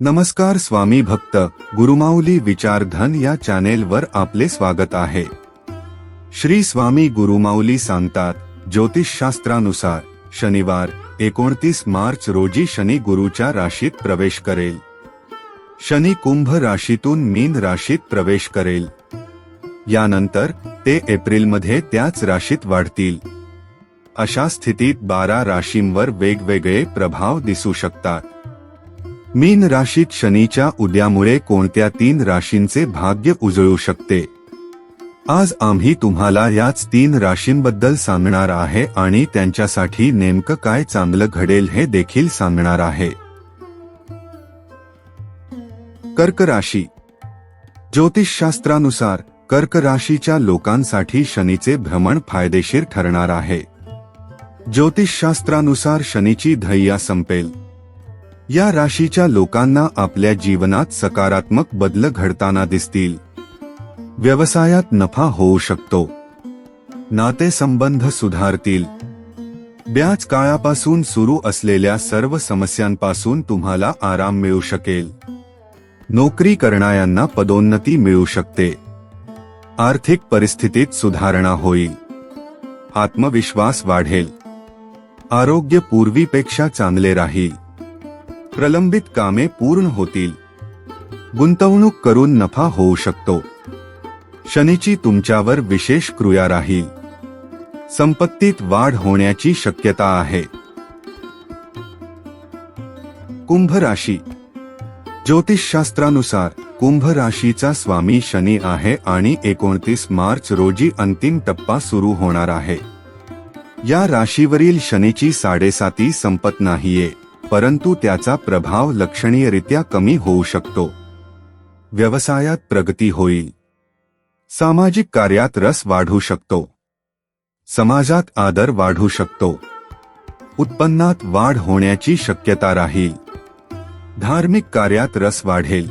नमस्कार स्वामी भक्त गुरुमाऊली विचारधन या चॅनेलवर आपले स्वागत आहे. श्री स्वामी गुरुमाऊली सांगतात ज्योतिषशास्त्रानुसार शनिवार एकोणतीस मार्च रोजी शनी गुरुच्या राशीत प्रवेश करेल. शनी कुंभ राशीतून मीन राशीत प्रवेश करेल. यानंतर ते एप्रिलमध्ये त्याच राशीत वाढतील. अशा स्थितीत बारा राशींवर वेगवेगळे प्रभाव दिसू शकतात. मीन राशीत शनीच्या उद्यामुळे कोणत्या तीन राशींचे भाग्य उजळू शकते? आज आम्ही तुम्हाला याच तीन राशींबद्दल सांगणार आहे आणि त्यांच्यासाठी नेमकं काय चांगलं घडेल हे देखील सांगणार आहे. कर्क राशी. ज्योतिषशास्त्रानुसार कर्क राशीच्या लोकांसाठी शनीचे भ्रमण फायदेशीर ठरणार आहे. ज्योतिषशास्त्रानुसार शनीची धैया संपेल. या राशीच्या लोकांना आपल्या जीवनात सकारात्मक बदल घडताना दिसतील. व्यवसायात नफा होऊ शकतो. नातेसंबंध सुधारतील. ब्याज काळापासून सुरू असलेल्या सर्व समस्यांपासून तुम्हाला आराम मिळू शकेल. नोकरी करणाऱ्यांना पदोन्नती मिळू शकते. आर्थिक परिस्थितीत सुधारणा होईल. आत्मविश्वास वाढेल. आरोग्य पूर्वीपेक्षा चांगले राहील. प्रलंबित कामे पूर्ण होतील. गुंतवणूक करून नफा होऊ शकतो. शनीची तुमच्यावर विशेष क्रिया राहील. संपत्तीत वाढ होण्याची शक्यता आहे. कुंभ राशी. ज्योतिषशास्त्रानुसार कुंभ राशीचा स्वामी शनी आहे आणि एकोणतीस मार्च रोजी अंतिम टप्पा सुरू होणार आहे. या राशीवरील शनीची साडेसाती संपत नाहीये. परंतु त्याचा प्रभाव लक्षणीयरित्या कमी होऊ शकतो. व्यवसायात प्रगती होईल. सामाजिक कार्यात रस वाढू शकतो. समाजात आदर वाढू शकतो. उत्पन्नात वाढ होण्याची शक्यता राहील. धार्मिक कार्यात रस वाढेल.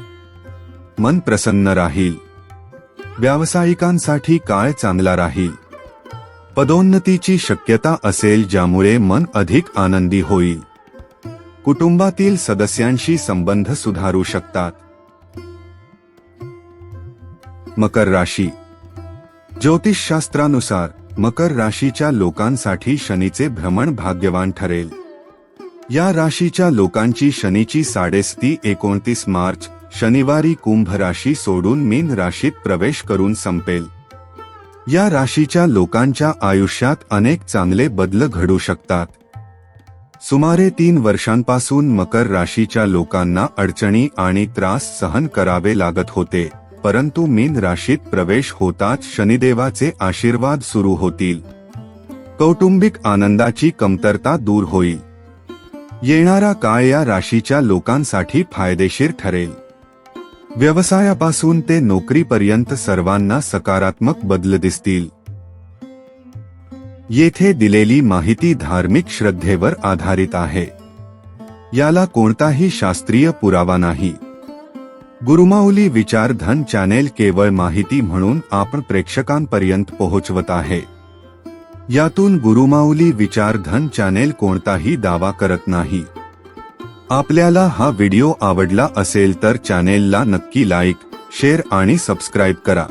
मन प्रसन्न राहील. व्यावसायिकांसाठी काळ चांगला राहील. पदोन्नतीची शक्यता असेल ज्यामुळे मन अधिक आनंदी होईल. कुटुंबातील सदस्यांशी संबंध सुधारू शकतात. मकर राशी. ज्योतिषशास्त्रानुसार मकर राशीच्या लोकांसाठी शनीचे भ्रमण भाग्यवान ठरेल. या राशीच्या लोकांची शनीची साडेसती एकोणतीस मार्च शनिवारी कुंभ राशी सोडून मीन राशीत प्रवेश करून संपेल. या राशीच्या लोकांच्या आयुष्यात अनेक चांगले बदल घडू शकतात. सुमारे तीन वर्षांपासून मकर राशीच्या लोकांना अडचणी आणि त्रास सहन करावे लागत होते परंतु मीन राशीत प्रवेश होताच शनिदेवाचे आशीर्वाद सुरू होतील. कौटुंबिक आनंदाची कमतरता दूर होईल. येणारा काळ या राशीच्या लोकांसाठी फायदेशीर ठरेल. व्यवसायापासून ते नोकरीपर्यंत सर्वांना सकारात्मक बदल दिसतील. येथे दिलेली माहिती धार्मिक श्रद्धेवर आधारित आहे. याला कोणताही शास्त्रीय पुरावा नाही. गुरुमाऊली विचारधन चॅनेल केवळ माहिती म्हणून आपण प्रेक्षकांपर्यंत पोहोचवत आहे. यातून गुरुमाऊली विचारधन चॅनेल कोणताही दावा करत नाही. आपल्याला हा व्हिडिओ आवडला असेल तर चॅनेलला नक्की लाईक शेअर आणि सबस्क्राईब करा.